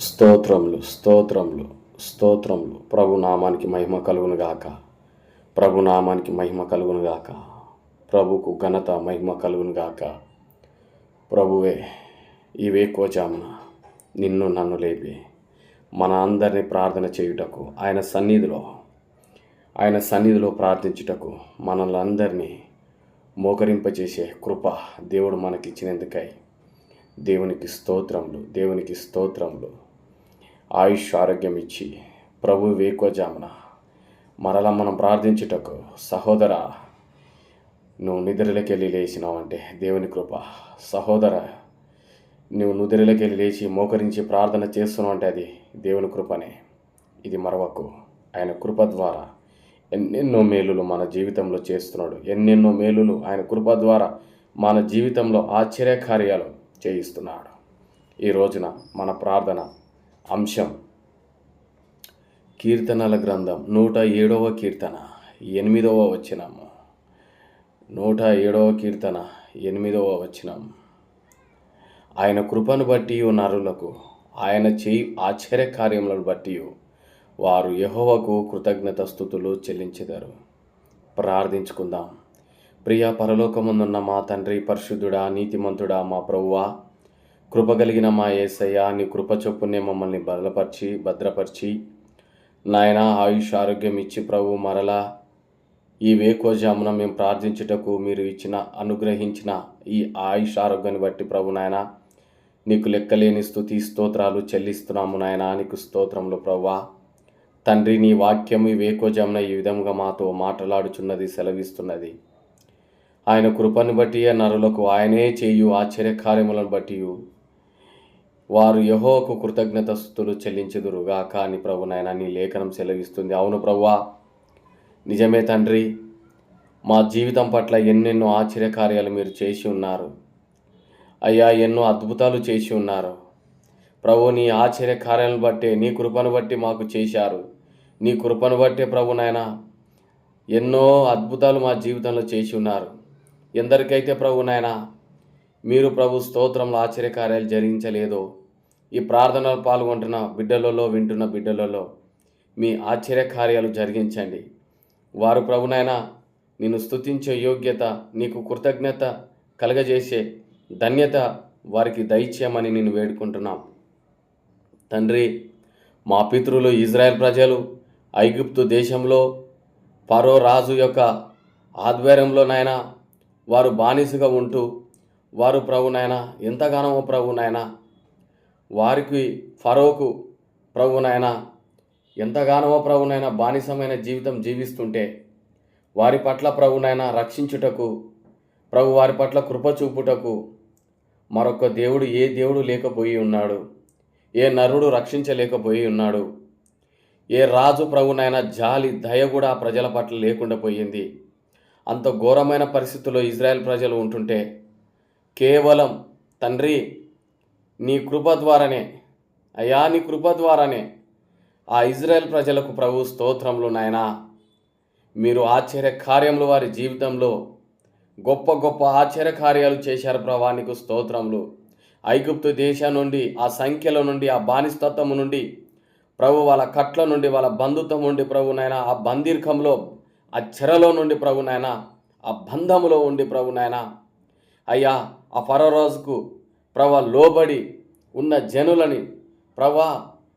స్తోత్రములు స్తోత్రములు స్తోత్రములు. ప్రభు నామానికి మహిమ కలుగును గాక. ప్రభు నామానికి మహిమ కలుగును గాక. ప్రభుకు ఘనత మహిమ కలుగును గాక. ప్రభువే ఈ వేకోజామున నిన్ను నన్ను లేపి మన అందరినీ ప్రార్థన చేయుటకు ఆయన సన్నిధిలో ఆయన సన్నిధిలో ప్రార్థించుటకు మనల్ని అందరినీ మోకరింపచేసే కృప దేవుడు మనకిచ్చినందుకై దేవునికి స్తోత్రములు దేవునికి స్తోత్రములు. ఆయుష్ ఆరోగ్యం ఇచ్చి ప్రభు వేకోజామున మరలా మనం ప్రార్థించుటకు సహోదర నువ్వు నిద్రలకెళ్ళి లేచినావంటే దేవుని కృప. సహోదర నువ్వు నిద్రలకెళ్ళి లేచి మోకరించి ప్రార్థన చేస్తున్నావు అంటే అది దేవుని కృపనే. ఇది మరవకు. ఆయన కృప ద్వారా ఎన్నెన్నో మేలులు మన జీవితంలో చేస్తున్నాడు. ఎన్నెన్నో మేలులు ఆయన కృప ద్వారా మన జీవితంలో ఆశ్చర్య కార్యాలు చేయిస్తున్నాడు. ఈ రోజున మన ప్రార్థన అంశం. కీర్తనల గ్రంథం నూట ఏడవ కీర్తన ఎనిమిదవ వచనము నూట ఏడవ కీర్తన ఎనిమిదవ వచనం. ఆయన కృపను బట్టి నరులకు ఆయన చేయి ఆశ్చర్య కార్యములను బట్టి వారు యహోవకు కృతజ్ఞత స్థుతులు చెల్లించెదరు. ప్రార్థించుకుందాం. ప్రియ పరలోకముందున్న మా తండ్రి పరిశుద్ధుడా నీతిమంతుడా మా ప్రభువా కృప కలిగిన మా ఏసయ్య నీ కృప చొప్పునే మమ్మల్ని బలపరిచి భద్రపరిచి. నాయన ఆయుష్ ఆరోగ్యం ఇచ్చి ప్రభు మరలా ఈ వేకోజామున మేము ప్రార్థించుటకు మీరు ఇచ్చిన అనుగ్రహించిన ఈ ఆయుష్ ఆరోగ్యాన్ని బట్టి ప్రభు నాయన నీకు లెక్కలేని స్థుతి స్తోత్రాలు చెల్లిస్తున్నాము నాయన నీకు స్తోత్రములు ప్రవ్వా. తండ్రి నీ వాక్యం ఈ వేకోజామున ఈ విధంగా మాతో మాట్లాడుచున్నది సెలవిస్తున్నది. ఆయన కృపను బట్టి నరులకు ఆయనే చేయు ఆశ్చర్య కార్యములను బట్టి వారు యహోకు కృతజ్ఞత స్థుతులు చెల్లించుదురుగాక అని ప్రభు నాయన నీ లేఖనం సెలవిస్తుంది. అవును ప్రభువా నిజమే తండ్రి. మా జీవితం పట్ల ఎన్నెన్నో ఆశ్చర్యకార్యాలు మీరు చేసి ఉన్నారు. అయ్యా ఎన్నో అద్భుతాలు చేసి ఉన్నారు. ప్రభు నీ ఆశ్చర్యకార్యాలను బట్టే నీ కృపను బట్టి మాకు చేశారు. నీ కృపను బట్టే ప్రభు నాయన ఎన్నో అద్భుతాలు మా జీవితంలో చేసి ఉన్నారు. ఎందరికైతే ప్రభు నాయన మీరు ప్రభు స్తోత్రంలో ఆశ్చర్యకార్యాలు జరిగించలేదో ఈ ప్రార్థనలో పాల్గొంటున్న బిడ్డలలో వింటున్న బిడ్డలలో మీ ఆశ్చర్యకార్యాలు జరిగించండి. వారు ప్రభునైనా నిన్ను స్తుతించే యోగ్యత నీకు కృతజ్ఞత కలగజేసే ధన్యత వారికి దయచేయమని నేను వేడుకుంటున్నాం. తండ్రి మా పితృలు ఇజ్రాయెల్ ప్రజలు ఐగుప్తు దేశంలో పరో రాజు యొక్క ఆధ్వర్యంలోనైనా వారు బానిసగా ఉంటూ వారు ప్రభునైనా ఎంతగానో ప్రభునైనా వారికి ఫరోకు ప్రభునైనా ఎంతగానో ప్రభునైనా బానిసమైన జీవితం జీవిస్తుంటే వారి పట్ల ప్రభునైనా రక్షించుటకు ప్రభు వారి పట్ల కృప చూపుటకు మరొక దేవుడు ఏ దేవుడు లేకపోయి ఉన్నాడు. ఏ నరుడు రక్షించలేకపోయి ఉన్నాడు. ఏ రాజు ప్రభునైనా జాలి దయ కూడా ప్రజల పట్ల లేకుండా పోయింది. అంత ఘోరమైన పరిస్థితుల్లో ఇజ్రాయెల్ ప్రజలు ఉంటుంటే కేవలం తండ్రి నీ కృప ద్వారానే అయ్యా నీ కృప ద్వారానే ఆ ఇజ్రాయెల్ ప్రజలకు ప్రభు స్తోత్రములు నాయనా. మీరు ఆశ్చర్య కార్యములు వారి జీవితంలో గొప్ప గొప్ప ఆశ్చర్య కార్యాలు చేశారు ప్రభా నీకు స్తోత్రములు. ఐగుప్తు దేశం నుండి ఆ సంఖ్యల నుండి ఆ బానిస్తత్వము నుండి ప్రభు వాళ్ళ కట్ల నుండి వాళ్ళ బంధుత్వం నుండి ప్రభు నాయన ఆ బందీర్ఘంలో ఆ చెరలో నుండి ప్రభు నాయన ఆ బంధములో ఉండి ప్రభు నాయన. అయ్యా ఆ ఫరోరోజుకు ప్రభ లోబడి ఉన్న జనులని ప్రభా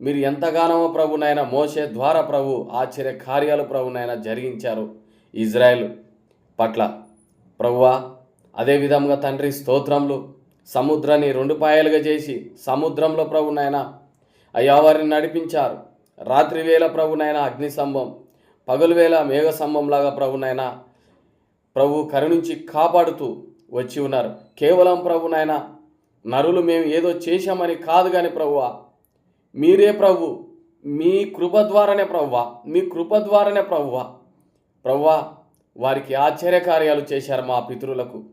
మీరు ఎంతగానో ప్రభునైనా మోసే ద్వారా ప్రభు ఆశ్చర్య కార్యాలు ప్రభునైనా జరిగించారు ఇజ్రాయెల్ పట్ల. ప్రభువా అదేవిధంగా తండ్రి స్తోత్రంలో సముద్రాన్ని రెండు పాయలుగా చేసి సముద్రంలో ప్రభునైనా అయ్యా వారిని నడిపించారు. రాత్రి వేళ ప్రభునైనా అగ్నిస్తంభం పగలు వేళ మేఘ స్తంభంలాగా ప్రభునైనా ప్రభు కరుణించి కాపాడుతూ వచ్చి ఉన్నారు. కేవలం ప్రభునైనా నరులు మేము ఏదో చేశామని కాదు కానీ ప్రభువ మీరే ప్రభు మీ కృప ద్వారానే ప్రవ్వ. మీ కృప ద్వారానే ప్రవ్వ. ప్రవ్వ వారికి ఆశ్చర్య కార్యాలు చేశారు మా పితరులకు.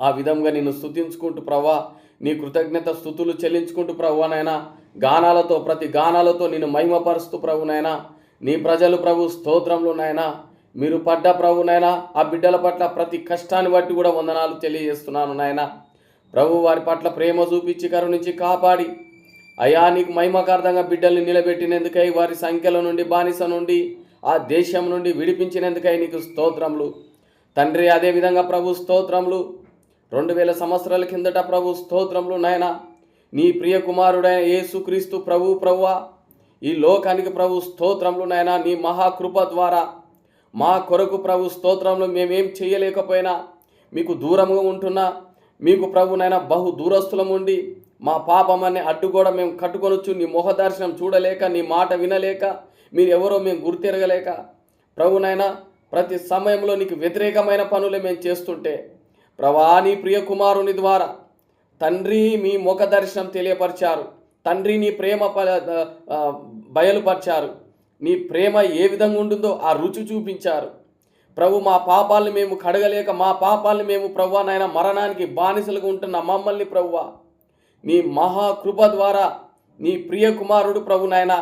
ఆ విధంగా నిన్ను స్తుతించుకుంటూ ప్రవ్వా నీ కృతజ్ఞత స్థుతులు చెల్లించుకుంటూ ప్రభువనైనా గానాలతో ప్రతి గానాలతో నిన్ను మహిమపరుస్తూ ప్రభునైనా నీ ప్రజలు ప్రభు స్తోత్రంలో నాయనా. మీరు పడ్డ ప్రభునైనా ఆ బిడ్డల పట్ల ప్రతి కష్టాన్ని బట్టి కూడా వందనాలు తెలియజేస్తున్నాను నాయనా. ప్రభు వారి పట్ల ప్రేమ చూపించి కరుణించి కాపాడి. అయా నీకు మహిమకార్థంగా బిడ్డల్ని నిలబెట్టినందుకై వారి సంఖ్యల నుండి బానిస నుండి ఆ దేశం నుండి విడిపించినందుకై నీకు స్తోత్రములు. తండ్రి అదేవిధంగా ప్రభు స్తోత్రములు. రెండు వేల సంవత్సరాల కిందట ప్రభు స్తోత్రములు నాయన. నీ ప్రియ కుమారుడైన యేసుక్రీస్తు ప్రభు ప్రభువా ఈ లోకానికి ప్రభు స్తోత్రములు నాయన నీ మహాకృప ద్వారా. మా కొరకు ప్రభు స్తోత్రంలో మేమేం చేయలేకపోయినా మీకు దూరంగా ఉంటున్నా. మీకు ప్రభునైనా బహు దూరస్తులం ఉండి మా అడ్డు అడ్డుగోడ మేము కట్టుకొనొచ్చు. నీ మొహ దర్శనం చూడలేక నీ మాట వినలేక మీరు ఎవరో మేము గుర్తిరగలేక. ప్రభునైనా ప్రతి సమయంలో నీకు వ్యతిరేకమైన పనులే మేము చేస్తుంటే ప్రభా నీ ప్రియ కుమారుని ద్వారా తండ్రి మీ ముఖ దర్శనం తెలియపరిచారు. తండ్రి నీ ప్రేమ ప- బయలుపరిచారు. నీ ప్రేమ ఏ విధంగా ఉంటుందో ఆ రుచి చూపించారు. ప్రభు మా పాపాలను మేము కడగలేక మా పాపాలను మేము ప్రభు నాయన మరణానికి బానిసలుగా ఉంటున్న మమ్మల్ని ప్రభువ నీ మహాకృప ద్వారా నీ ప్రియ కుమారుడు ప్రభు నాయన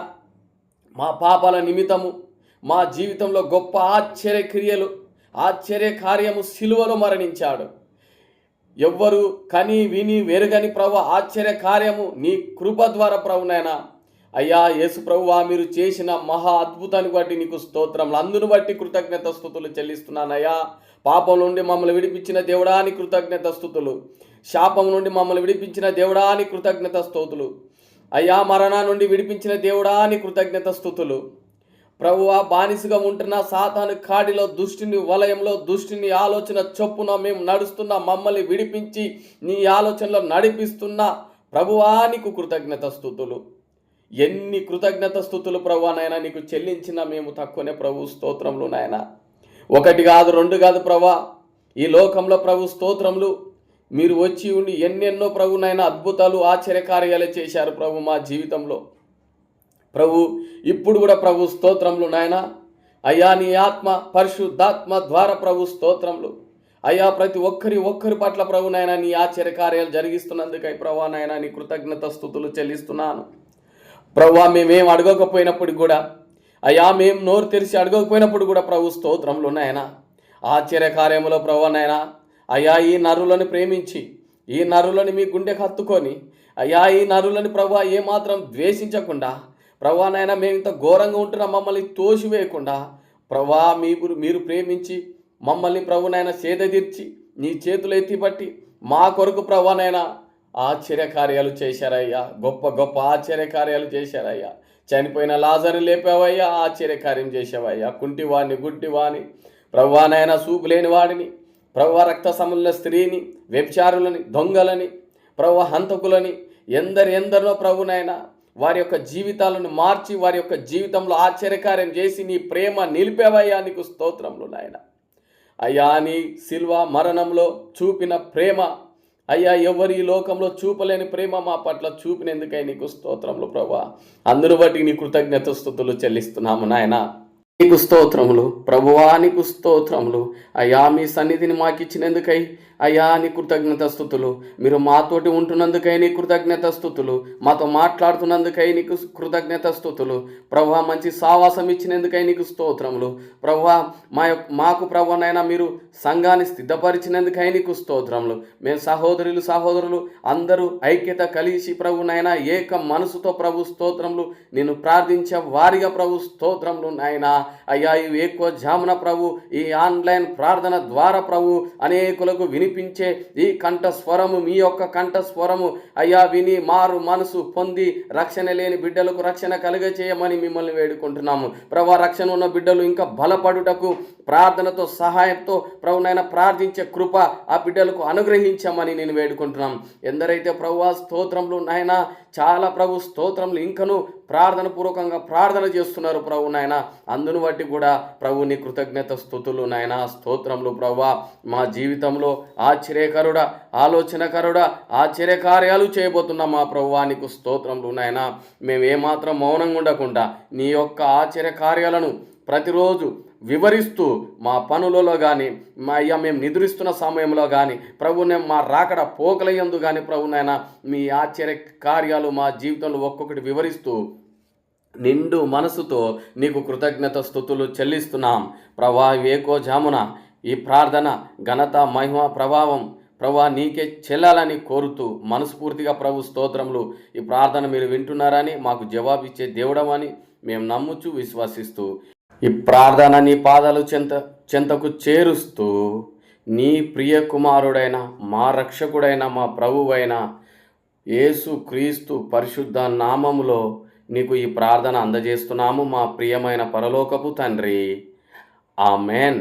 మా పాపాల నిమిత్తము మా జీవితంలో గొప్ప ఆశ్చర్య క్రియలు ఆశ్చర్య కార్యము సిలువలో మరణించాడు. ఎవ్వరు కని విని వెరుగని ప్రభు ఆశ్చర్య కార్యము నీ కృప ద్వారా ప్రభునైనా అయ్యా యేసు ప్రభువా మీరు చేసిన మహా అద్భుతాన్ని బట్టి నీకు స్తోత్రములు. అందును బట్టి కృతజ్ఞత స్థుతులు చెల్లిస్తున్నానయ్యా. పాపం నుండి మమ్మల్ని విడిపించిన దేవుడాని కృతజ్ఞత స్థుతులు. శాపం నుండి మమ్మల్ని విడిపించిన దేవుడాని కృతజ్ఞత స్తోతులు అయ్యా మరణా నుండి విడిపించిన దేవుడాని కృతజ్ఞత స్థుతులు. ప్రభువ బానిసగా ఉంటున్న సాతాను కాడిలో దుష్టిని వలయంలో దుష్టిని ఆలోచన చొప్పున మేము నడుస్తున్న మమ్మల్ని విడిపించి నీ ఆలోచనలో నడిపిస్తున్న ప్రభువానికి కృతజ్ఞత స్థుతులు. ఎన్ని కృతజ్ఞత స్థుతులు ప్రభు నాయన నీకు చెల్లించిన మేము తక్కువనే ప్రభు స్తోత్రములు నాయన. ఒకటి కాదు రెండు కాదు ప్రభా. ఈ లోకంలో ప్రభు స్తోత్రములు. మీరు వచ్చి ఉండి ఎన్నెన్నో ప్రభు నాయన అద్భుతాలు ఆశ్చర్యకార్యాలు చేశారు ప్రభు మా జీవితంలో. ప్రభు ఇప్పుడు కూడా ప్రభు స్తోత్రములు నాయన. అయ్యా నీ ఆత్మ పరిశుద్ధాత్మ ద్వారా ప్రభు స్తోత్రములు. అయ్యా ప్రతి ఒక్కరి ఒక్కరి పట్ల ప్రభు నీ ఆశ్చర్య కార్యాలు జరిగిస్తున్నందుకై ప్రభా నాయన నీ కృతజ్ఞత స్థుతులు చెల్లిస్తున్నాను. ప్రవ్వా మేమేం అడగకపోయినప్పుడు కూడా? అయ్యా మేము నోరు తెరిచి అడగకపోయినప్పుడు కూడా ప్రభు స్తోత్రంలో నాయన. ఆశ్చర్య కార్యములో ప్రభు నాయన. అయ్యా ఈ నరులను ప్రేమించి ఈ నరులను మీ గుండె హత్తుకొని అయ్యా ఈ నరులను ప్రభా ఏమాత్రం ద్వేషించకుండా ప్రభా నాయన మేము ఇంత ఘోరంగా ఉంటున్నాం మమ్మల్ని తోసివేయకుండా ప్రభా మీరు మీరు ప్రేమించి మమ్మల్ని ప్రభునైనా సేదతీర్చి నీ చేతులు ఎత్తిపట్టి మా కొరకు ప్రభానైనా ఆశ్చర్య కార్యాలు చేశారయ్యా. గొప్ప గొప్ప ఆశ్చర్యకార్యాలు చేశారయ్యా. చనిపోయిన లాజర్ని లేపావయ్యా ఆశ్చర్యకార్యం చేసావయ్యా కుంటివాణ్ణి గుడ్డివాణి ప్రభువానైనా సూపు లేని వాడిని ప్రభు రక్త సముల స్త్రీని వ్యభిచారులని దొంగలని ప్రభు హంతకులని ఎందరు ఎందరినో ప్రభునైనా వారి యొక్క జీవితాలను మార్చి వారి యొక్క జీవితంలో ఆశ్చర్యకార్యం చేసి నీ ప్రేమ నిలిపేవయ్యా నీకు స్తోత్రములు నాయన. అయ్యా నీ శిల్వ మరణంలో చూపిన ప్రేమ అయ్యా ఎవరు ఈ లోకంలో చూపలేని ప్రేమ మా పట్ల చూపినందుకై నీకు స్తోత్రములు ప్రభా. అందును బట్టి నీ కృతజ్ఞత స్థుతులు చెల్లిస్తున్నాము నాయన. నీకు స్తోత్రములు. ప్రభువా నీకు స్తోత్రములు. అయ్యా మీ సన్నిధిని మాకు ఇచ్చినందుకై అయ్యా నీ కృతజ్ఞత స్థుతులు. మీరు మాతోటి ఉంటున్నందుకై నీ కృతజ్ఞత స్థుతులు. మాతో మాట్లాడుతున్నందుకై నీకు కృతజ్ఞత స్థుతులు. ప్రభు మంచి సావాసం ఇచ్చినందుకై నీకు స్తోత్రములు. ప్రభా మా మాకు ప్రభునైనా మీరు సంఘాన్ని సిద్ధపరిచినందుకై నీకు స్తోత్రములు. మేము సహోదరులు సహోదరులు అందరూ ఐక్యత కలిసి ప్రభునైనా ఏక మనసుతో ప్రభు స్తోత్రములు. నేను ప్రార్థించే వారిగా ప్రభు స్తోత్రములు నాయనా. అయ్యా ఇవి ఎక్కువ జామున ప్రభు ఈ ఆన్లైన్ ప్రార్థన ద్వారా ప్రభు అనేకులకు వినిపించే ఈ కంఠ స్వరము మీ యొక్క కంఠ స్వరము అయ్యా విని మారు మనసు పొంది రక్షణ లేని బిడ్డలకు రక్షణ కలుగచేయమని మిమ్మల్ని వేడుకుంటున్నాము. ప్రభా రక్షణ ఉన్న బిడ్డలు ఇంకా బలపడుటకు ప్రార్థనతో సహాయంతో ప్రభునైనా ప్రార్థించే కృప ఆ బిడ్డలకు అనుగ్రహించమని నేను వేడుకుంటున్నాం. ఎందరైతే ప్రభు స్తోత్రములు నాయన చాలా ప్రభు స్తోత్రములు ఇంకను ప్రార్థన పూర్వకంగా ప్రార్థన చేస్తున్నారు ప్రభు నాయన అందును బట్టి కూడా ప్రభుని కృతజ్ఞత స్థుతులు నాయన స్తోత్రములు ప్రభు మా జీవితంలో ఆశ్చర్యకరుడా ఆలోచనకరుడా ఆశ్చర్యకార్యాలు చేయబోతున్నాం మా ప్రభువానికి స్తోత్రములు నాయన. మేము ఏమాత్రం మౌనంగా ఉండకుండా నీ యొక్క ఆశ్చర్య కార్యాలను ప్రతిరోజు వివరిస్తూ మా పనులలో కానీ మా అయ్యా మేము నిద్రిస్తున్న సమయంలో కానీ ప్రభునే మా రాకడ పోకలయ్యందు కానీ ప్రభునైనా మీ ఆశ్చర్య కార్యాలు మా జీవితంలో ఒక్కొక్కటి వివరిస్తూ నిండు మనసుతో నీకు కృతజ్ఞత స్థుతులు చెల్లిస్తున్నాం. ప్రభా వేకో జామున ఈ ప్రార్థన ఘనత మహిమ ప్రభావం ప్రభా నీకే చెల్లాలని కోరుతూ మనస్ఫూర్తిగా ప్రభు స్తోత్రములు. ఈ ప్రార్థన మీరు వింటున్నారని మాకు జవాబిచ్చే దేవుడమని మేము నమ్ముచు విశ్వసిస్తూ ఈ ప్రార్థన నీ పాదాలు చెంత చెంతకు చేరుస్తూ నీ ప్రియ కుమారుడైన మా రక్షకుడైన మా ప్రభువైన యేసు క్రీస్తు పరిశుద్ధ నామములో నీకు ఈ ప్రార్థన అందజేస్తున్నాము మా ప్రియమైన పరలోకపు తండ్రి. ఆమెన్.